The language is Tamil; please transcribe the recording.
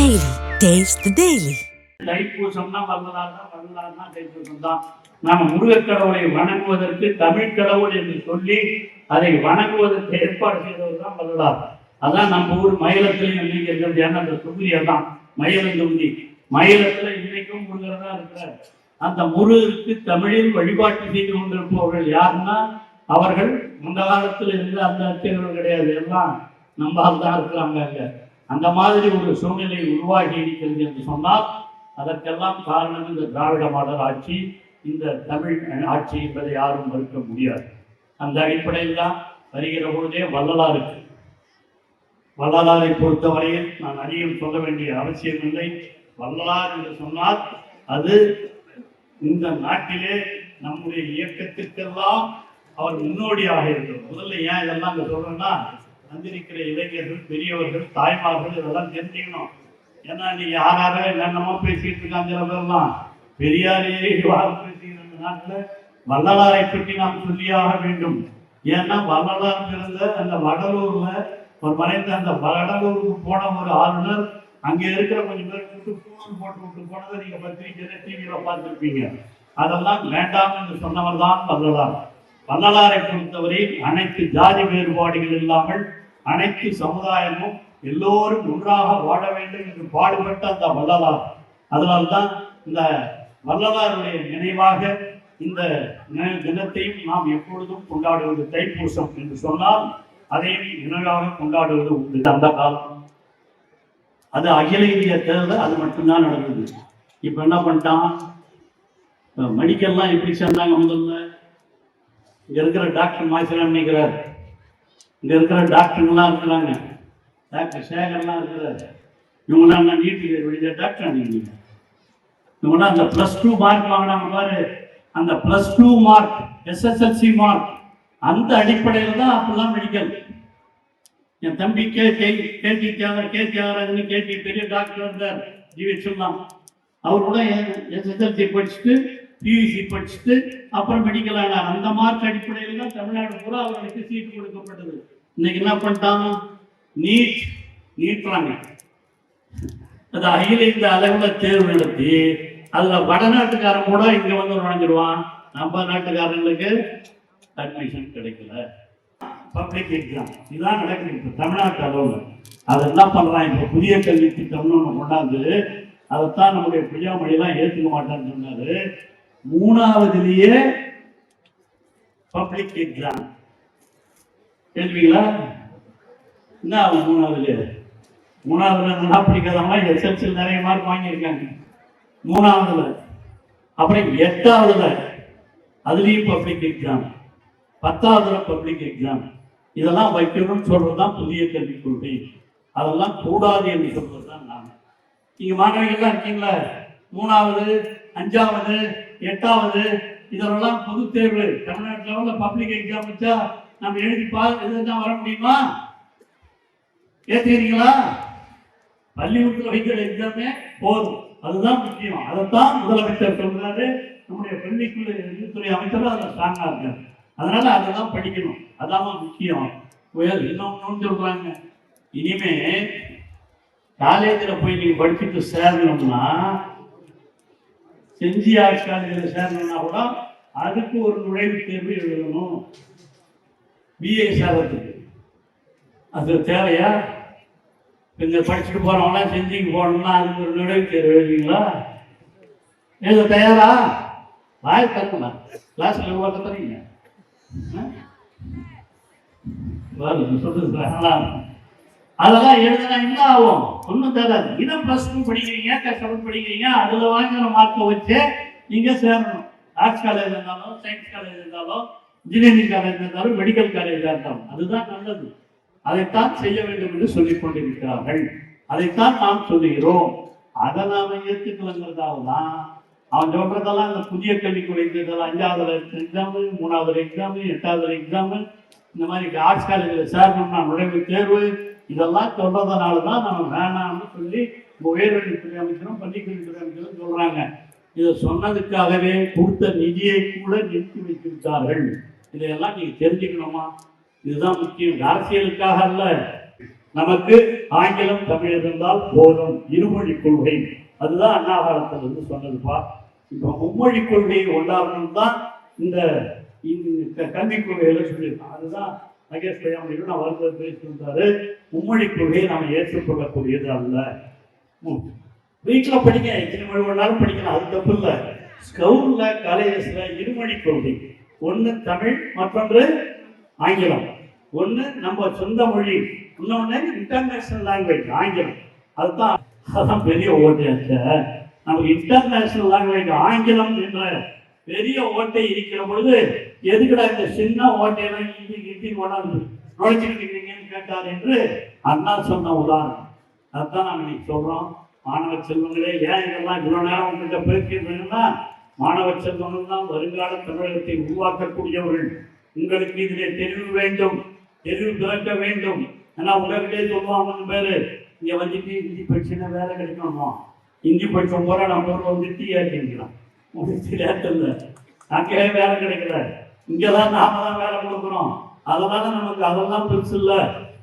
டெய்லி டேஸ்ட் டெய்லி தைப்பூசம்னா வரலாறு தான் வரலாறுனா தைப்பூசம் தான் நாம முருகக் கடவுளை வணங்குவதற்கு தமிழ் கடவுள் என்று சொல்லி அதை வணங்குவதற்கு ஏற்பாடு செய்தவர் தான் வரலாறு அதான் நம்ம ஊர் மயிலத்திலையும் இன்னைக்கு இருக்கிறது ஏன்னா அந்த தொகுதி தான் மயிலம் தொகுதி. மயிலத்துல இன்னைக்கும் முருகர் தான் இருக்கிறார். அந்த முருகருக்கு தமிழில் வழிபாட்டு செய்து கொண்டிருப்பவர்கள் யாருன்னா அவர்கள் அந்த காலத்தில் இருந்த அந்த அர்ச்சகர்கள் கிடையாது. எல்லாம் நம்பால் தான் இருக்கிறாங்க அங்க. அந்த மாதிரி ஒரு சூழ்நிலை உருவாகி இருக்கிறது என்று சொன்னால் அதற்கெல்லாம் காரணம் இந்த திராவிட மாடல் ஆட்சி இந்த தமிழ் ஆட்சி என்பதை யாரும் மறுக்க முடியாது. அந்த அடிப்படையில் தான் வருகிற பொழுதே வள்ளலாருக்கு. வள்ளலாரை பொறுத்தவரையில் நான் அதிகம் சொல்ல வேண்டிய அவசியம் இல்லை. வள்ளலார் என்று சொன்னால் அது இந்த நாட்டிலே நம்முடைய இயக்கத்திற்கெல்லாம் அவர் முன்னோடியாக இருக்கிறார் முதல்ல ஏன் இதெல்லாம் அங்கே சொல்றேன்னா வந்திருக்கிற இளைஞர்கள் பெரியவர்கள் தாய்மார்கள் இதெல்லாம் தெரிஞ்சுக்கணும். ஏன்னா நீ யாரார என்னென்னமோ பேசிட்டு இருக்காங்க சில பேர்லாம் பெரியாரே பேசுகிற நாட்டில் வள்ளலாரை பற்றி நாம் சொல்லியாக வேண்டும். ஏன்னா வள்ளலார் பிறந்த அந்த வடலூர்ல ஒரு மறைந்த அந்த வடலூருக்கு போன ஒரு ஆளுநர் அங்க இருக்கிற கொஞ்சம் பேர் கூட்டு பூணூல் போட்டு விட்டு போனதை நீங்க பத்திரிக்கையில டிவியில பார்த்துருப்பீங்க. அதெல்லாம் வேண்டாம் என்று சொன்னவர் தான் வள்ளலார். வள்ளலாரை பொறுத்தவரை அனைத்து ஜாதி வேறுபாடுகள் இல்லாமல் அனைத்து சமுதாயமும் எல்லோரும் ஒன்றாக வாழ வேண்டும் என்று பாடுபட்ட அந்த வள்ளலார். அதனால்தான் இந்த வள்ளலாருடைய நினைவாக இந்த தினத்தையும் நாம் எப்பொழுதும் கொண்டாடுவது தைப்பூசம் என்று சொன்னால் அதையும் நினைவாக கொண்டாடுவது உண்டு. அந்த காலம். அது அகில இந்திய தேர்தல் அது மட்டும்தான் நடந்தது. இப்ப என்ன பண்ணிட்டான்? மெடிக்கல்லாம் எப்படி சேர்ந்தாங்க முதல்ல? இங்க இருக்கிற டாக்டர் மாசிரம் நினைக்கிறார். இங்க இருக்கிற டாக்டருங்கெல்லாம் இருக்கிறாங்க. டாக்டர் சேகர்லாம் இருக்கிறாரு. இவங்களாம் நான் நீட்டுக்கு வெளியே டாக்டர் நீங்க. இவங்களாம் அந்த ப்ளஸ் டூ மார்க் வாங்கினாங்க பாரு. அந்த plus two mark SSLC mark அந்த அடிப்படையில் தான் அப்பெல்லாம் மெடிக்கல் என் தம்பி K K KD Thiyagar K Thiyagarajan KD பெரிய டாக்டர் இருந்தார் ஜிஹெச்லாம் அவர் கூட எஸ்எஸ்எல்சி படிச்சுட்டு பியூசி படிச்சுட்டு அப்புறம் மெடிக்கல் ஆனார். அந்த மார்க் அடிப்படையில் தான் தமிழ்நாடு பூரா அவர்களுக்கு சீட்டு கொடுக்கப்பட்டது. இன்னைக்கு என்ன பண்ணிட்டாங்க? நீட் நீட்டுறாங்க. அது அகில இந்த அளவுல தேர்வு நடத்தி அதுல வடநாட்டுக்காரன் கூட இங்க வந்து நுழைஞ்சிருவான். நம்ம நாட்டுக்காரங்களுக்கு அட்மிஷன் கிடைக்கல. பப்ளிக் எக்ஸாம் இதான் நடக்குது இப்போ தமிழ்நாட்டு அளவில். அதை என்ன பண்ணுறான் இப்போ புதிய கல்வி திட்டம்னு ஒன்று கொண்டாந்து அதைத்தான் நம்முடைய பிரியாமொழியெல்லாம் ஏற்றுக்க மாட்டான்னு சொன்னாரு. மூணாவதுலேயே பப்ளிக் எக்ஸாம் கேள்விங்களா என்ன ஆகும் மூணாவதுல மூணாவதுல நல்லா பிடிக்காதவங்க எஸ்எல்சியில் நிறைய மார்க் வாங்கியிருக்காங்க. மூணாவதுல. அப்புறம் எட்டாவதுல அதுலேயும் பப்ளிக் எக்ஸாம் பத்தாவதுல பப்ளிக் எக்ஸாம் இதெல்லாம் வைக்கணும்னு சொல்றது தான் புதிய கல்விக் கொள்கை அதெல்லாம் கூடாது என்று சொல்றது தான் நான். நீங்க மாணவிகள்லாம் இருக்கீங்களா? மூணாவது அஞ்சாவது எட்டாவது இதெல்லாம் பொது தேர்வு. தமிழ்நாட்டு லெவலில் பப்ளிக் எக்ஸாம் வச்சா நம்ம எழுதி பா வர முடியுமா? ஏத்துக்கிறீங்களா? பள்ளிக்கூடத்தில் வைக்கிற எக்ஸாமே போதும். அதுதான் முக்கியம். அதைத்தான் முதலமைச்சர் சொல்றாரு. நம்முடைய பள்ளிக்குள்ள கல்வித்துறை அமைச்சர் அதில் ஸ்ட்ராங்கா இருக்காரு. அதனால அதெல்லாம் படிக்கணும். அதான் முக்கியம். உயர் இன்னொன்னு சொல்றாங்க. இனிமே காலேஜில் போய் நீங்க படிச்சுட்டு சேரணும்னா செஞ்சி ஆர்ட்ஸ் காலேஜில் சேரணும்னா கூட அதுக்கு ஒரு நுழைவுத் தேர்வு எழுதணும். பிஏ சேர்றதுக்கு அது தேவையா? கொஞ்சம் படிச்சுட்டு போறவங்களாம் செஞ்சுக்கு போகணும்னா அதுக்கு ஒரு நுழைவுத் தேர்வு எழுதிங்களா எழுத தயாரா? வாய் தரணும் கிளாஸில் உருவாக்க தரீங்க அதெல்லாம் எழுதுனா என்ன ஆகும்? ஒன்றும் தராது இதை ப்ளஸ் டூ படிக்கிறீங்க கஷ்டப்பட்டு படிக்கிறீங்க அதில் வாங்கிற மார்க்கை வச்சு நீங்கள் சேரணும். ஆர்ட்ஸ் காலேஜ் இருந்தாலும் சயின்ஸ் காலேஜ் இருந்தாலும் இன்ஜினியரிங் காலேஜ் இருந்தாலும் மெடிக்கல் காலேஜாக இருந்தாலும் அதுதான் நல்லது. அதைத்தான் செய்ய வேண்டும் என்று சொல்லிக் கொண்டிருக்கிறார்கள். அதைத்தான் நாம் சொல்லுகிறோம். அதை நாம ஏற்றுக்கலங்கிறதால தான் அவன் சொல்றதெல்லாம் இந்த புதிய கல்வி வைத்ததெல்லாம் அஞ்சாவது எக்ஸாமு மூணாவது எக்ஸாமு எட்டாவது எக்ஸாமு இந்த மாதிரி ஆர்ட்ஸ் காலேஜில் சேரணும்னா நுழைவு தேர்வு இதெல்லாம் சொல்றதுனால தான் நம்ம வேணாம்னு சொல்லி உயர்கல்வித்துறை அமைச்சரும் பள்ளிக்கல்வித்துறை அமைச்சரும் சொல்றாங்க. இதை சொன்னதுக்காகவே கொடுத்த நிதியை கூட நிறுத்தி வைத்து இதையெல்லாம் நீங்கள் தெரிஞ்சுக்கணுமா? இதுதான் முக்கியம். அரசியலுக்காக அல்ல. நமக்கு ஆங்கிலம் தமிழ் இருந்தால் போதும். இருமொழி கொள்கை. அதுதான் அண்ணா காலத்துல இருந்து சொன்னதுப்பா. இப்போ மும்மொழி கொள்கையை கொண்டாடணும் தான் இந்த இந்த கல்விக் கொள்கையில சொல்லியிருக்கான் அதுதான் மகேஷ் பையாமொழியும் நான் வருகிறது பேசியிருந்தாரு. மும்மொழி கொள்கையை நாம் ஏற்றுக்கொள்ளக்கூடியது அல்ல. வீட்டில் படிங்க எத்தனை மொழி வேணாலும் படிக்கலாம் அது தப்பு இல்லை. ஸ்கவுலில் காலேஜஸில் இருமொழி கொள்கை. ஒன்று தமிழ் மற்றொன்று ஆங்கிலம். ஒன்று நம்ம சொந்த மொழி இன்னொன்று இன்டர்நேஷ்னல் லாங்குவேஜ் ஆங்கிலம். அதுதான் அதுதான் பெரிய ஓட்டையாச்ச நமக்கு இன்டர்நேஷ்னல் லாங்குவேஜ் ஆங்கிலம் என்ற பெரிய ஓட்டை இருக்கிற பொழுது எதுக்கடா இந்த சின்ன ஓட்டையெல்லாம் இந்தி இந்தி கொண்டாந்து நுழைச்சிட்டு இருக்கீங்கன்னு கேட்டார் என்று அண்ணா சொன்ன உதாரணம். அதுதான் நாங்கள் இன்னைக்கு சொல்கிறோம் மாணவ செல்வங்களே ஏன் இதெல்லாம் இவ்வளோ நேரம் உங்கள்கிட்ட பேசுகிறீங்கன்னா மாணவ செல்வங்கள் தான் வருங்கால தமிழகத்தை உருவாக்கக்கூடியவர்கள். உங்களுக்கு இதிலே தெரிவு வேண்டும் தெரிவு பிறக்க வேண்டும். ஏன்னா உங்ககிட்டே சொல்லுவாங்க மூணு பேரு இங்கே வந்துட்டு ஹிந்தி படிச்சுன்னா வேலை கிடைக்கணுமா ஹிந்தி படித்த போற நம்ம ஊர்ல வந்து டீ ஆக்கிக்கலாம் உங்களுக்கு நேரத்தில். அங்கே வேலை கிடைக்கல. இங்கே தான் நாம தான் வேலை கொடுக்குறோம். அதனால நமக்கு அதெல்லாம் பெருசு இல்லை.